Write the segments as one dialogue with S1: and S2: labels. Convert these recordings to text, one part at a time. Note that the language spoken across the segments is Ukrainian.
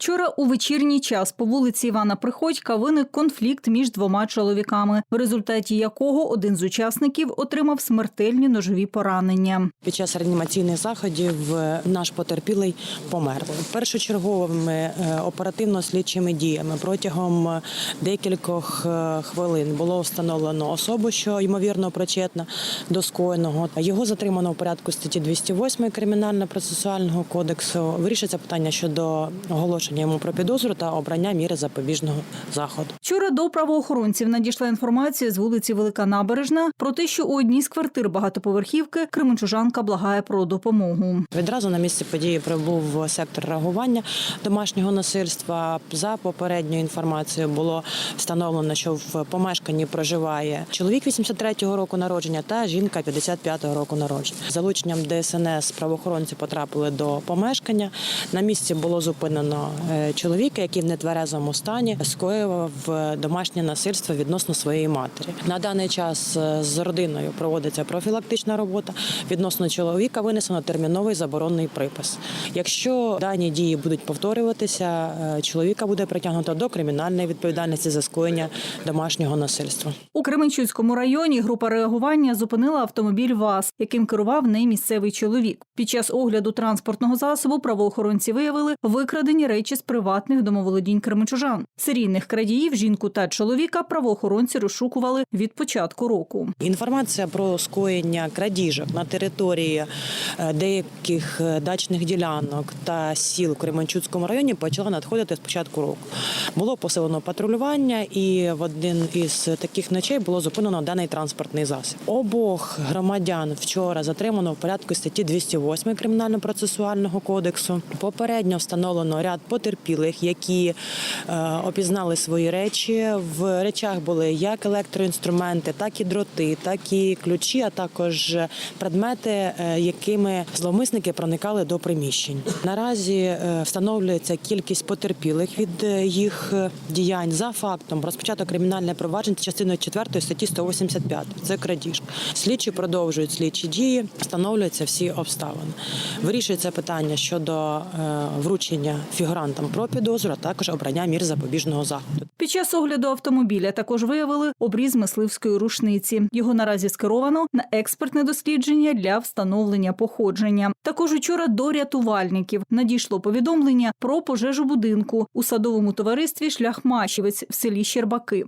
S1: Вчора у вечірній час по вулиці Івана Приходька виник конфлікт між двома чоловіками, в результаті якого один з учасників отримав смертельні ножові поранення.
S2: Під час реанімаційних заходів е, наш потерпілий помер. Першочерговими е, оперативно-слідчими діями протягом е, декількох хвилин було встановлено особу, що ймовірно причетна до скоєного. Його затримано у порядку статті 208 кримінально-процесуального кодексу. Вирішиться питання щодо оголошення йому про підозру та обрання міри запобіжного заходу.
S1: Вчора до правоохоронців надійшла інформація з вулиці Велика Набережна про те, що у одній з квартир багатоповерхівки кременчужанка благає про допомогу.
S2: Відразу на місці події прибув сектор реагування домашнього насильства. За попередньою інформацією було встановлено, що в помешканні проживає чоловік 83-го року народження та жінка 55-го року народження. Залученням ДСНС правоохоронці потрапили до помешкання. На місці було зупинено е, чоловіка, який в нетверезому стані скоював домашнє насильство відносно своєї матері. На даний час е, з родиною проводиться профілактична робота. Відносно чоловіка винесено терміновий заборонний припис. Якщо дані дії будуть повторюватися, е, чоловіка буде притягнуто до кримінальної відповідальності за скоєння домашнього насильства.
S1: У Кременчуцькому районі група реагування зупинила автомобіль ВАЗ, яким керував не місцевий чоловік. Під час огляду транспортного засобу правоохоронці виявили викрадені речі з приватних домоволодінь кременчужан. Серійних крадіїв, жінку та чоловіка правоохоронці розшукували від початку року.
S2: Інформація про скоєння крадіжок на території е, деяких е, дачних ділянок та сіл в Кременчуцькому районі почала надходити з початку року. Було посилено патрулювання, і в один із таких ночей було зупинено даний транспортний засіб. Обох громадян вчора затримано в порядку статті 208 кримінально-процесуального кодексу. Попередньо встановлено ряд потерпілих, які е, опізнали свої речі. В речах були як електроінструменти, так і дроти, так і ключі, а також предмети, е, якими зловмисники проникали до приміщень. Наразі е, встановлюється кількість потерпілих від е, їх е, діянь за фактом розпочато кримінальне провадження частиною 4 статті 185. Це крадіжка. Слідчі продовжують слідчі дії, встановлюються всі обставини. Вирішується питання щодо е, вручення фігурантам про підозру, а також обрання мір запобіжного заходу.
S1: Час огляду автомобіля також виявили обріз мисливської рушниці. Його наразі скеровано на експертне дослідження для встановлення походження. Також учора до рятувальників надійшло повідомлення про пожежу будинку у садовому товаристві Шляхмачівець в селі Щербаки.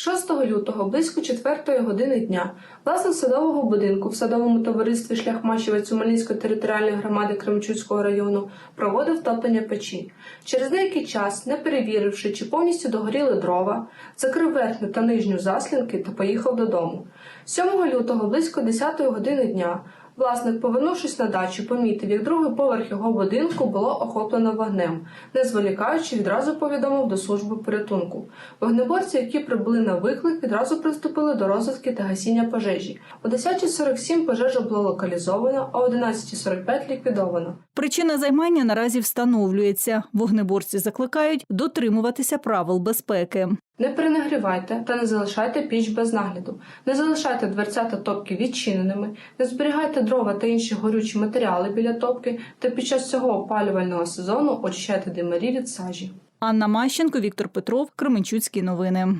S3: 6 лютого близько 4 години дня власник садового будинку в садовому товаристві Шляхмачівець Умельницької територіальної громади Кремчуцького району проводив топлення печі. Через деякий час, не перевіривши, чи повністю догоріли дрова, закрив верхню та нижню заслінки та поїхав додому. 7 лютого близько 10 години дня Власник, повернувшись на дачу, помітив, як другий поверх його будинку було охоплено вогнем. Не зволікаючи, відразу повідомив до служби порятунку. Вогнеборці, які прибули на виклик, відразу приступили до розвитки та гасіння пожежі. О 10.47 пожежа була локалізована, а о 11.45 ліквідовано.
S1: Причина займання наразі встановлюється. Вогнеборці закликають дотримуватися правил безпеки.
S3: Не перенагрівайте та не залишайте піч без нагляду. Не залишайте дверця та топки відчиненими, не зберігайте дрова та інші горючі матеріали біля топки та під час цього опалювального сезону очищайте димарі від сажі.
S1: Анна Мащенко, Віктор Петров, Кременчуцькі новини.